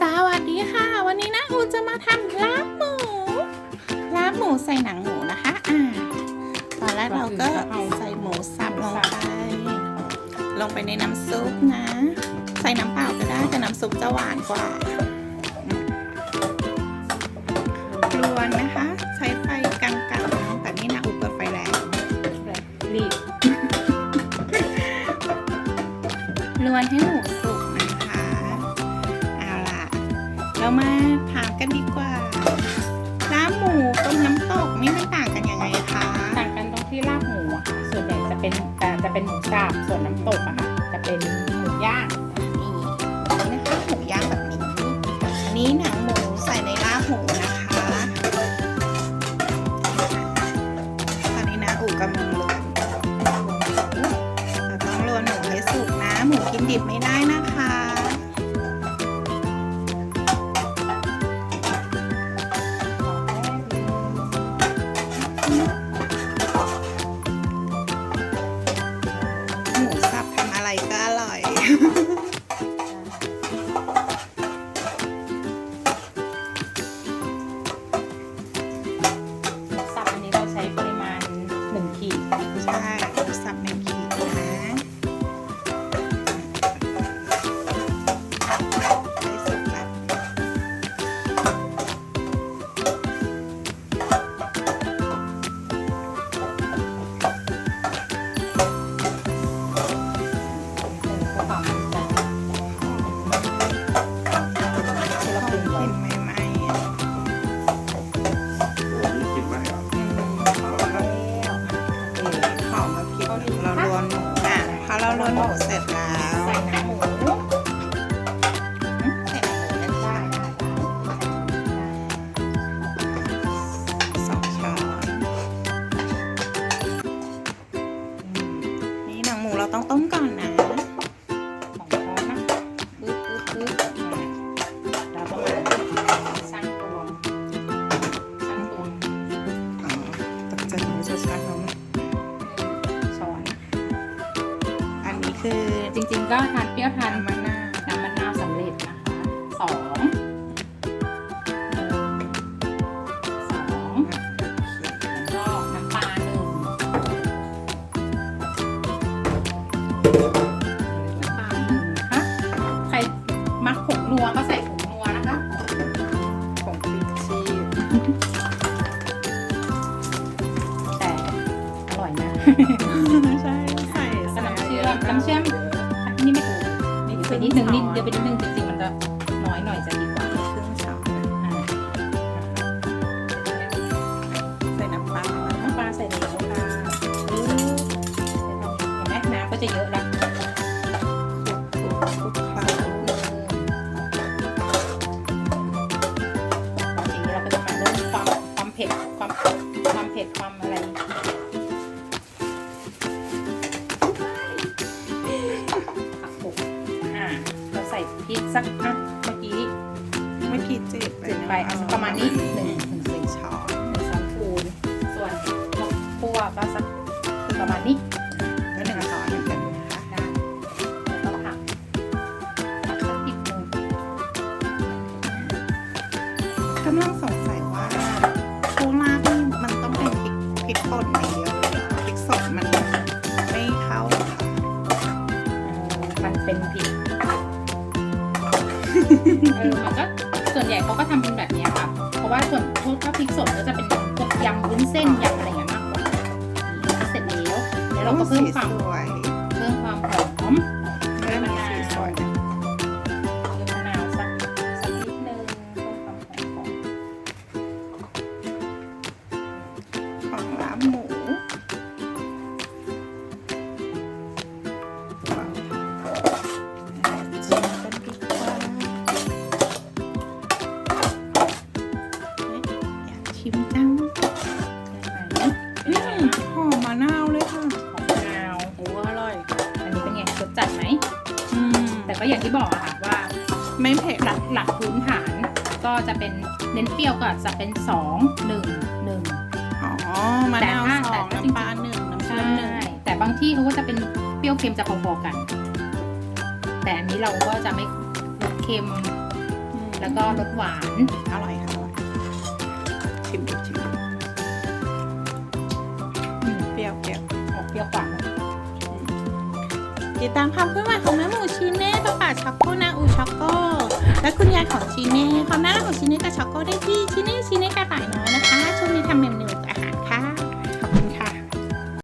สวัสดีค่ะ วันนี้นะอูจะมาทำลาบหมูลาบหมูใส่หนังหมูนะคะอ่าตอนแรกเราก็ใส่หมูสับลงไปลงไปในน้ำซุปนะ ใส่น้ำเปล่าก็ได้แต่น้ำซุปจะหวานกว่าลวนนะคะ เรามาถามกันดีกว่าลาบหมูต้มน้ำตกนี่มันต่างกันยังไงคะต่างกันตรงที่ลาบหมูอะค่ะส่วนใหญ่จะเป็นแต่จะเป็นหมูสับส่วนน้ำตกอะค่ะจะเป็นหมูย่างนี่นี่นะคะหมูย่างแบบนี้ อันนี้หนัง อะไรก็อร่อย กใจหนูจะช้อนเขาไหมช้อน อันนี้คือจริงๆก็ทานเปรี้ยวทานน้ำมะนาวน้ำมะนาวสำเร็จนะคะสองสองแล้วก็น้ำปลาหนึ่งน้ำปลาหนึ่งนะคะใครมักผงนัวก็ ใช่ใส่ใส่น้ำเชื่อมน้ำเชื่อมนี่ไม่ถูกนี่ไปนิดนึงนิดเดี๋ยวไปนิดนึงจริงๆมันจะ เราใส่พริกสักอะเมื่อกี้ไม่ผิดจืดไปจืดไปเอาสักประมาณนี้หนึ่งหนึ่งหนึ่งช้อนหนึ่งช้อนพูนส่วนข้าวคั่วก็สักประมาณนี้ก็หนึ่งช้อนเหมือนกันนะคะได้แล้วก็ผักผักสักนิดนึงกำลังสงสัยว่าปูลาบนี่มันต้องเป็นพริกพริกป่นอย่างเดียวเลยเหรอพริกสดมันไม่เข้าเหรอค่ะเอ่อมันเป็นพริก เออมันก็ส่วนใหญ่เขาก็ทำเป็นแบบเนี้ยค่ะ เพราะว่าส่วนถ้าพริกสดก็จะเป็นพวกยำวุ้นเส้นยำอะไรอย่างเงี้ยมากกว่านี่เสร็จแล้วแล้วเราก็เพิ่มความ มจังเป็นไงอืมหอมมะนาวเลยค่ะหอมมะนาวโอ้อร่อย อันนี้เป็นไงรสจัดไหม อืมแต่ก็อย่างที่บอกอะค่ะว่าไม่เผ็ดหลักหลักพื้นฐาน ก็จะเป็นเน้นเปรี้ยวก็จะเป็นสองหนึ่งหนึ่ง อ๋อมะนาวแต่สถ้าองแต่ น้ำปลาหนึ่งน้ำใช่เชื่อมหนึ่งแต่บางที่เขาก็จะเป็นเปรี้ยวเค็มจะพอๆกัน แต่อันนี้เราก็จะไม่ลดเค็มอืมแล้วก็รสหวาน อร่อยค่ะ ติดตามความเคลื่อนไหวของแม่หมูชีเน่ปะป่าช็อกโกนาอูช็อกโก